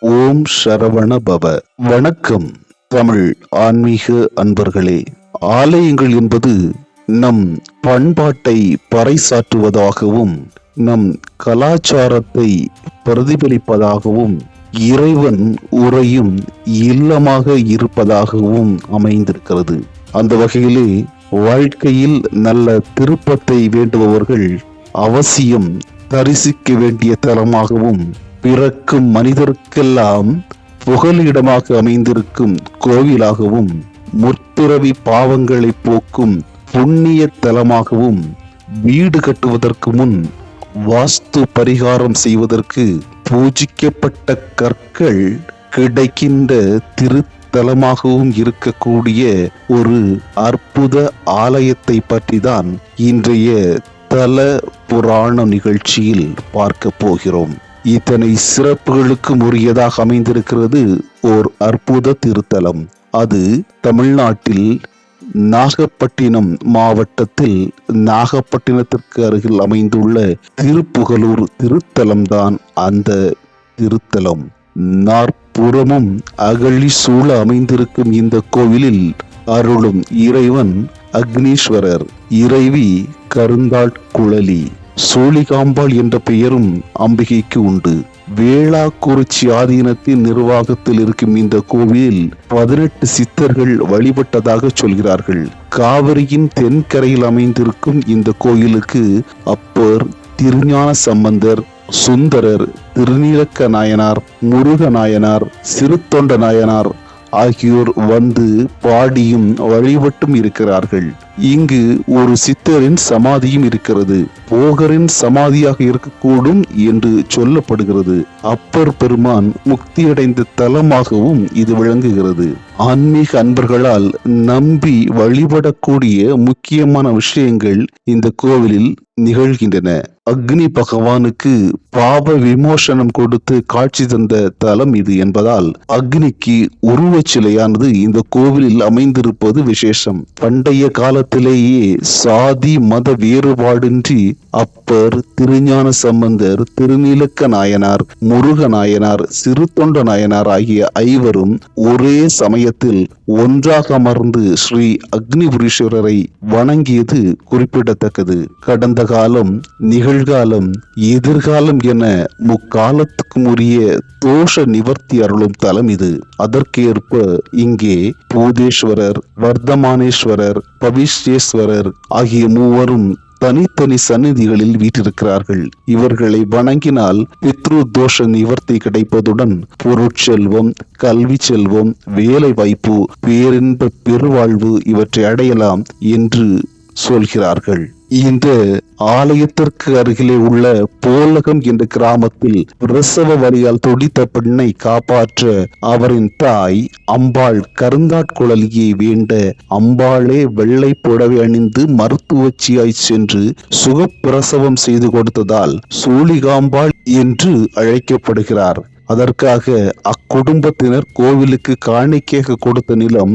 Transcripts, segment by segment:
ஓம் சரவண பவ. வணக்கம் தமிழ் ஆன்மீக அன்பர்களே. ஆலயங்கள் என்பது நம் பண்பாட்டை பறைசாற்றுவதாகவும் நம் கலாச்சாரத்தை பிரதிபலிப்பதாகவும் இறைவன் உறையும் இல்லமாக இருப்பதாகவும் அமைந்திருக்கிறது. அந்த வகையிலே வாழ்க்கையில் நல்ல திருப்பத்தை வேண்டுபவர்கள் அவசியம் தரிசிக்க வேண்டிய தலமாகவும் பிறக்கும் மனிதருக்கெல்லாம் புகலிடமாக அமைந்திருக்கும் கோவிலாகவும் முற்பிறவி பாவங்களை போக்கும் புண்ணிய தலமாகவும் வீடு கட்டுவதற்கு முன் வாஸ்து பரிகாரம் செய்வதற்கு பூஜிக்கப்பட்ட கற்கள் கிடைக்கின்ற திருத்தலமாகவும் இருக்கக்கூடிய ஒரு அற்புத ஆலயத்தை பற்றி தான் இன்றைய தல புராண நிகழ்ச்சியில் பார்க்க போகிறோம். இத்தனை சிறப்புகளுக்கும் உரியதாக அமைந்திருக்கிறது ஓர் அற்புத திருத்தலம். அது தமிழ்நாட்டில் நாகப்பட்டினம் மாவட்டத்தில் நாகப்பட்டினத்திற்கு அருகில் அமைந்துள்ள திருப்புகலூர் திருத்தலம்தான் அந்த திருத்தலம். நாற்புறமும் அகழி சூழ அமைந்திருக்கும் இந்த கோவிலில் அருளும் இறைவன் அக்னீஸ்வரர் இறைவி கருந்தாள் குழலி சோழிகாம்பாள் என்ற பெயரும் அம்பிகைக்கு உண்டு. வேளாக்குறிச்சி ஆதீனத்தின் நிர்வாகத்தில் இருக்கும் இந்த கோவில் பதினெட்டு சித்தர்கள் வழிபட்டதாக சொல்கிறார்கள். காவிரியின் தென்கரையில் அமைந்திருக்கும் இந்த கோயிலுக்கு அப்பர் திருஞான சம்பந்தர் சுந்தரர் திருநீலக்க நாயனார் முருக நாயனார் சிறுத்தொண்ட நாயனார் ஆகியோர் வந்து பாடியும் வழிபட்டும் இருக்கிறார்கள். இங்கு ஒரு சித்தரின் சமாதியும் இருக்கிறது. போகரின் சமாதியாக இருக்கக்கூடும் என்று சொல்லப்படுகிறது. அப்பர் பெருமான் முக்தியடைந்த தலமாகவும் இது விளங்குகிறது. ஆன்மீக அன்பர்களால் நம்பி வழிபடக்கூடிய முக்கியமான விஷயங்கள் இந்த கோவிலில் நிகழ்கின்றன. அக்னி பகவானுக்கு பாப விமோசனம் கொடுத்து காட்சி தந்த தலம் இது என்பதால் அக்னிக்கு உருவச் சிலையானது இந்த கோவிலில் அமைந்திருப்பது விசேஷம். பண்டைய காலத்திலேயே சாதி மத வேறுபாடின்றி அப்பர் திருஞான சம்பந்தர் திருநீலக்க நாயனார் முருக நாயனார் சிறு நாயனார் ஆகிய ஐவரும் ஒரே சமயத்தில் ஒன்றாக அமர்ந்து ஸ்ரீ அக்னிபுரீஸ்வரரை வணங்கியது குறிப்பிடத்தக்கது. கடந்த காலம் நிகழ்காலம் எதிர்காலம் என முக்காலத்துக்கும் உரிய தோஷ நிவர்த்தி அருளும் தலம் இது. அதற்கேற்ப இங்கே பூதேஸ்வரர் வர்த்தமானேஸ்வரர் பவிஷ்யேஸ்வரர் ஆகிய மூவரும் தனித்தனி சந்நிதிகளில் வீற்றிருக்கிறார்கள். இவர்களை வணங்கினால் பித்ரு தோஷ நிவர்த்தி கிடைப்பதுடன் பொருட்செல்வம் கல்வி செல்வம் வேலை வாய்ப்பு பேரின்ப பெருவாழ்வு இவற்றை அடையலாம் என்று சொல்கிறார்கள். இந்த ஆலயத்திற்கு அருகிலே உள்ள போலகம் என்ற கிராமத்தில் பிரசவ வரியால் துடித்த பெண்ணை காப்பாற்ற அவரின் தாய் அம்பாள் கருங்காட்குழலியை வேண்ட அம்பாளே வெள்ளை புடவை அணிந்து மருத்துவச்சியாய் சென்று சுகப்பிரசவம் செய்து கொடுத்ததால் சூழிகாம்பாள் என்று அழைக்கப்படுகிறார். அதற்காக அக்குடும்பத்தினர் கோவிலுக்கு காணிக்கையாக கொடுத்த நிலம்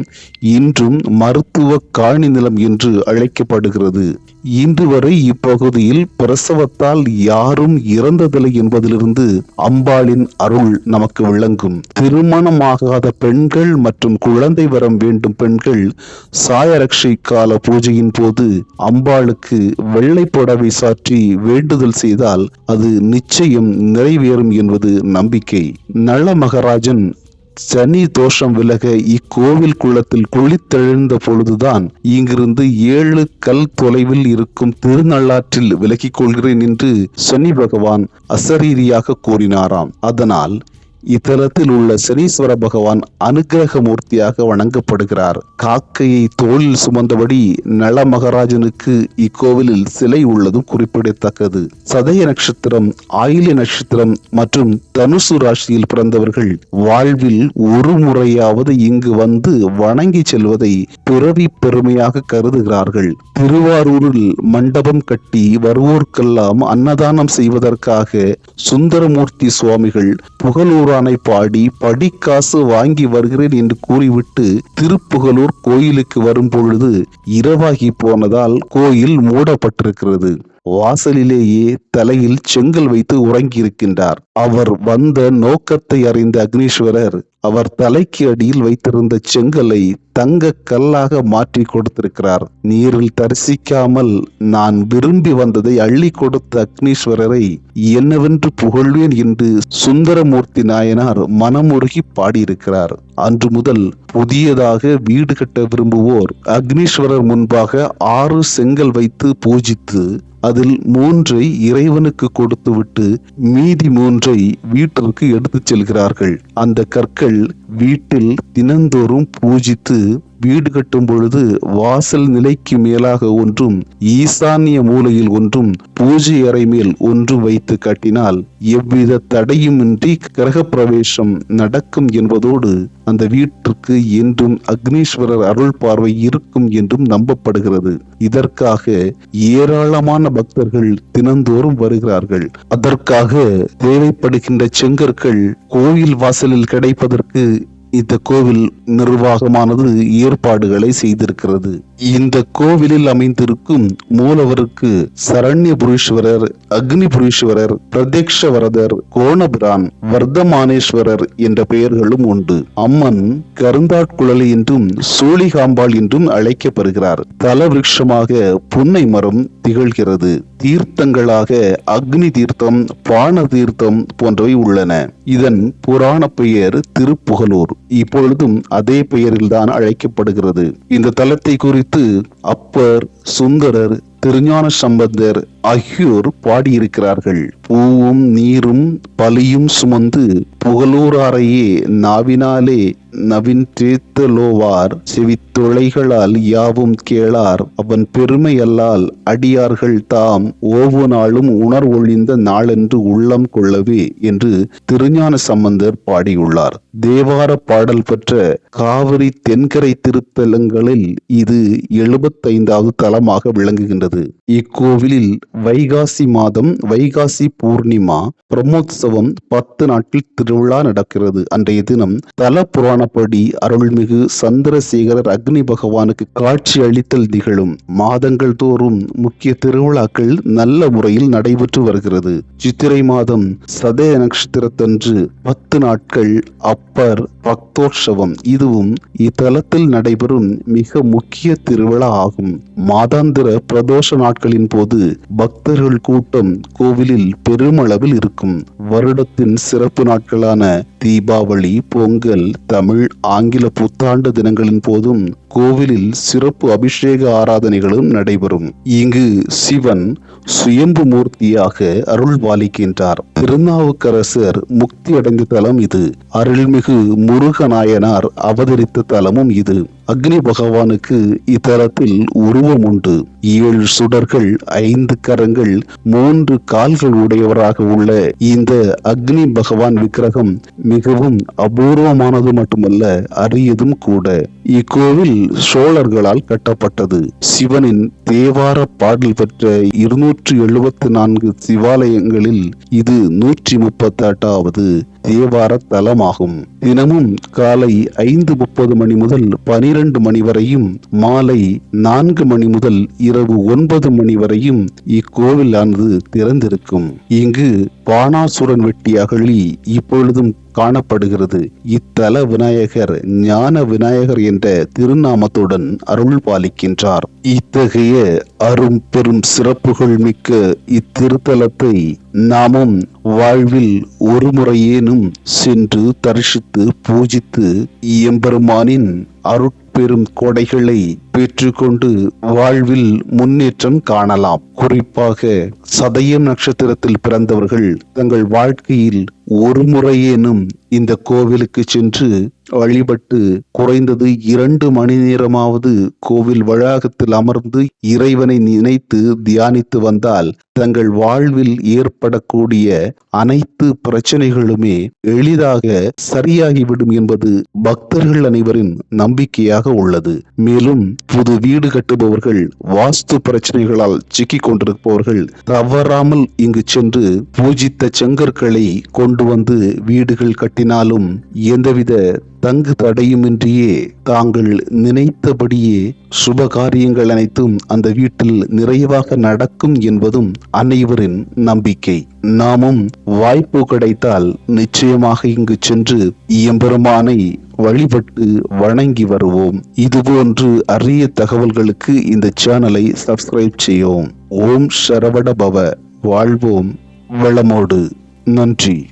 இன்றும் மருத்துவ காணி நிலம் என்று அழைக்கப்படுகிறது. இன்று வரை இப்பகுதியில் பிரசவத்தால் யாரும் இறந்ததில்லை என்பதிலிருந்து அம்பாளின் அருள் நமக்கு விளங்கும். திருமணமாகாத பெண்கள் மற்றும் குழந்தை வரம் வேண்டும் பெண்கள் சாயரக்ஷை கால பூஜையின் போது அம்பாளுக்கு வெள்ளை புடவை சாற்றி வேண்டுதல் செய்தால் அது நிச்சயம் நிறைவேறும் என்பது நம்பிக்கை. நள மகராஜன் சனி தோஷம் விலக இக்கோவில் குளத்தில் குளித்தெழுந்த பொழுதுதான் இங்கிருந்து ஏழு கல் தொலைவில் இருக்கும் திருநள்ளாற்றில் விலகிக் கொள்கிறேன் என்று சனி பகவான் அசரீரியாக கூறினாராம். அதனால் இத்தலத்தில் உள்ள சனீஸ்வர பகவான் அனுகிரக மூர்த்தியாக வணங்கப்படுகிறார். காக்கையை தோளில் சுமந்தபடி நள மகராஜனுக்கு இக்கோவிலில் சிலை உள்ளதும் குறிப்பிடத்தக்கது. சதய நட்சத்திரம் ஆயில நட்சத்திரம் மற்றும் தனுசு ராசியில் பிறந்தவர்கள் வாழ்வில் ஒரு முறையாவது இங்கு வந்து வணங்கி செல்வதை பிறவி பெருமையாக கருதுகிறார்கள். திருவாரூரில் மண்டபம் கட்டி வருவோர்க்கெல்லாம் அன்னதானம் செய்வதற்காக சுந்தரமூர்த்தி சுவாமிகள் புகழூர் குரானை பாடி படிக்காசு வாங்கி வருகிறேன் என்று கூறிவிட்டு திருப்புகலூர் கோயிலுக்கு வரும் பொழுது இரவாகி போனதால் கோயில் மூடப்பட்டிருக்கிறது. வாசலிலேயே தலையில் செங்கல் வைத்து உறங்கியிருக்கின்றார். அவர் வந்த நோக்கத்தை அறிந்த அக்னீஸ்வரர் அவர் தலைக்கு அடியில் வைத்திருந்த செங்கலை தங்க கல்லாக மாற்றி கொடுத்திருக்கிறார். நீரில் தரிசிக்காமல் நான் விரும்பி வந்ததை அள்ளி கொடுத்த அக்னீஸ்வரரை என்னவென்று புகழ்வேன் என்று சுந்தரமூர்த்தி நாயனார் மனமுருகி பாடியிருக்கிறார். அன்று முதல் புதியதாக வீடு கட்ட விரும்புவோர் அக்னீஸ்வரர் முன்பாக ஆறு செங்கல் வைத்து பூஜித்து அதில் மூன்றை இறைவனுக்கு கொடுத்துவிட்டு மீதி மூன்றை வீட்டிற்கு எடுத்துச் செல்கிறார்கள். அந்த கற்கள் வீட்டில் தினந்தோறும் பூஜித்து வீடு கட்டும் பொழுது வாசல் நிலைக்கு மேலாக ஒன்றும் ஈசான்ய மூலையில் ஒன்றும் பூஜை அறை மேல் ஒன்றும் வைத்து கட்டினால் எவ்வித தடையுமின்றி கிரகப்பிரவேசம் நடக்கும் என்பதோடு அந்த வீட்டிற்கு என்றும் அக்னீஸ்வரர் அருள் பார்வை இருக்கும் என்றும் நம்பப்படுகிறது. இதற்காக ஏராளமான பக்தர்கள் தினந்தோறும் வருகிறார்கள். அதற்காக தேவைப்படுகின்ற செங்கற்கள் கோயில் வாசலில் கிடைப்பதற்கு இந்த கோவில் நிர்வாகமானது ஏற்பாடுகளை செய்திருக்கிறது. இந்த கோவிலில் அமைந்திருக்கும் மூலவருக்கு சரண்யபுரீஸ்வரர் அக்னிபுரீஸ்வரர் பிரத்யக்ஷவரதர் கோணபிரான் வர்த்தமானேஸ்வரர் என்ற பெயர்களும் உண்டு. அம்மன் கருந்தாட்குழலி என்றும் சூழிகாம்பாள் என்றும் அழைக்கப்படுகிறார். தலவிருஷமாக புன்னை மரம் திகழ்கிறது. தீர்த்தங்களாக அக்னி தீர்த்தம் பான தீர்த்தம் போன்றவை உள்ளன. இதன் புராண பெயர் திருப்புகலூர். இப்பொழுதும் அதே பெயரில்தான் அழைக்கப்படுகிறது. இந்த தலத்தை குறித்து அப்பர் சுந்தரர் திருஞான சம்பந்தர் ஆகியோர் பாடியிருக்கிறார்கள். பூவும் நீரும் பலியும் சுமந்து புகழூராரையே நாவினாலே நவின் தேத்தலோவார். செவித்துளைகளால் யாவும் கேளார். அவன் பெருமையல்லால் அடியார்கள் தாம் ஒவ்வொரு நாளும் உணர்வொழிந்த நாளென்று உள்ளம் கொள்ளவே என்று திருஞான சம்பந்தர் பாடியுள்ளார். தேவார பாடல் பெற்ற காவிரி தென்கரை திருத்தலங்களில் இது எழுபத்தைந்தாவது தலமாக விளங்குகின்றது. இக்கோவிலில் வைகாசி மாதம் வைகாசி பூர்ணிமா பிரம்மோத்சவம் பத்து நாட்கள் திருவிழா நடக்கிறது. அன்றைய தினம் தல புராணப்படி அருள்மிகு சந்திரசேகரர் அக்னி பகவானுக்கு காட்சி அளித்தல் நிகழும். மாதங்கள் தோறும் முக்கிய திருவிழாக்கள் நல்ல முறையில் நடைபெற்று வருகிறது. சித்திரை மாதம் சதய நட்சத்திரத்தன்று பத்து நாட்கள் அப்பர் பக்தோற்சவம். இதுவும் இத்தலத்தில் நடைபெறும் மிக முக்கிய திருவிழா ஆகும். மாதாந்திர பிரதோஷ நாட்களின் போது பக்தர்கள் கூட்டம் கோவிலில் பெருமளவில் இருக்கும். வருடத்தின் சிறப்பு நாட்களான தீபாவளி பொங்கல் தமிழ் ஆங்கில புத்தாண்டு தினங்களின் போதும் கோவிலில் சிறப்பு அபிஷேக ஆராதனைகளும் நடைபெறும். இங்கு சிவன் சுயம்பு மூர்த்தியாக அருள் பாலிக்கின்றார். திருநாவுக்கரசர் முக்தி அடைந்த தலம் இது. அருள்மிகு முருகநாயனார் அவதரித்த தலமும் இது. அக்னி பகவானுக்கு இத்தலத்தில் உருவம் உண்டு. ஏழு சுடர்கள் ஐந்து கரங்கள் மூன்று கால்கள் உடையவராக உள்ள இந்த அக்னி பகவான் விக்கிரகம் மிகவும் அபூர்வமானது மட்டுமல்ல அரியதும் கூட. இக்கோவில் சோழர்களால் கட்டப்பட்டது. சிவனின் தேவார பாடல் பெற்ற இருநூற்றி எழுபத்தி நான்கு சிவாலயங்களில் இது நூற்றி முப்பத்தி எட்டாவது தேவார தலமாகும். தினமும் காலை ஐந்து முப்பது மணி முதல் பனிரெண்டு மணி வரையும் மாலை நான்கு மணி முதல் இரவு ஒன்பது மணி வரையும் இக்கோவிலானது திறந்திருக்கும். இங்கு பானாசுரன் வெட்டி அகழி இப்பொழுதும் காணப்படுகிறது. இத்தல விநாயகர் ஞான விநாயகர் என்ற திருநாமத்துடன் அருள் பாலிக்கின்றார். இத்தகைய அரும் பெரும் சிறப்புகள் மிக்க இத்திருத்தலத்தை நாமும் வாழ்வில் ஒரு முறையேனும் சென்று தரிசித்து பூஜித்து எம்பெருமானின் அருட்பெரும் கொடைகளை பெற்றுக்கொண்டு வாழ்வில் முன்னேற்றம் காணலாம். குறிப்பாக சதயம் நட்சத்திரத்தில் பிறந்தவர்கள் தங்கள் வாழ்க்கையில் ஒரு முறையேனும் இந்த கோவிலுக்கு சென்று வழிபட்டு குறைந்தது இரண்டு மணி நேரமாவது கோவில் வளாகத்தில் அமர்ந்து இறைவனை நினைத்து தியானித்து வந்தால் தங்கள் வாழ்வில் ஏற்படக்கூடிய அனைத்து பிரச்சனைகளுமே எளிதாக சரியாகிவிடும் என்பது பக்தர்கள் அனைவரின் நம்பிக்கையாக உள்ளது. மேலும் புது வீடு கட்டுபவர்கள் வாஸ்து பிரச்சனைகளால் சிக்கிக் கொண்டிருப்பவர்கள் தவறாமல் இங்கு சென்று பூஜித்த செங்கற்களை கொண்டு வந்து வீடுகள் கட்டினாலும் எந்தவித தங்கு தடையுமின்றியே தாங்கள் நினைத்தபடியே சுப காரியங்கள் அனைத்தும் அந்த வீட்டில் நிறைவாக நடக்கும் என்பதும் அனைவரின் நம்பிக்கை. நாமும் வாய்ப்பு கிடைத்தால் நிச்சயமாக இங்கு சென்று எம்பெருமானை வழிபட்டு வணங்கி வருவோம். இதுபோன்று அரிய தகவல்களுக்கு இந்த சேனலை சப்ஸ்கிரைப் செய்யோம் ஓம் சரவண பவ. வாழ்வோம். வளமோடு. நன்றி.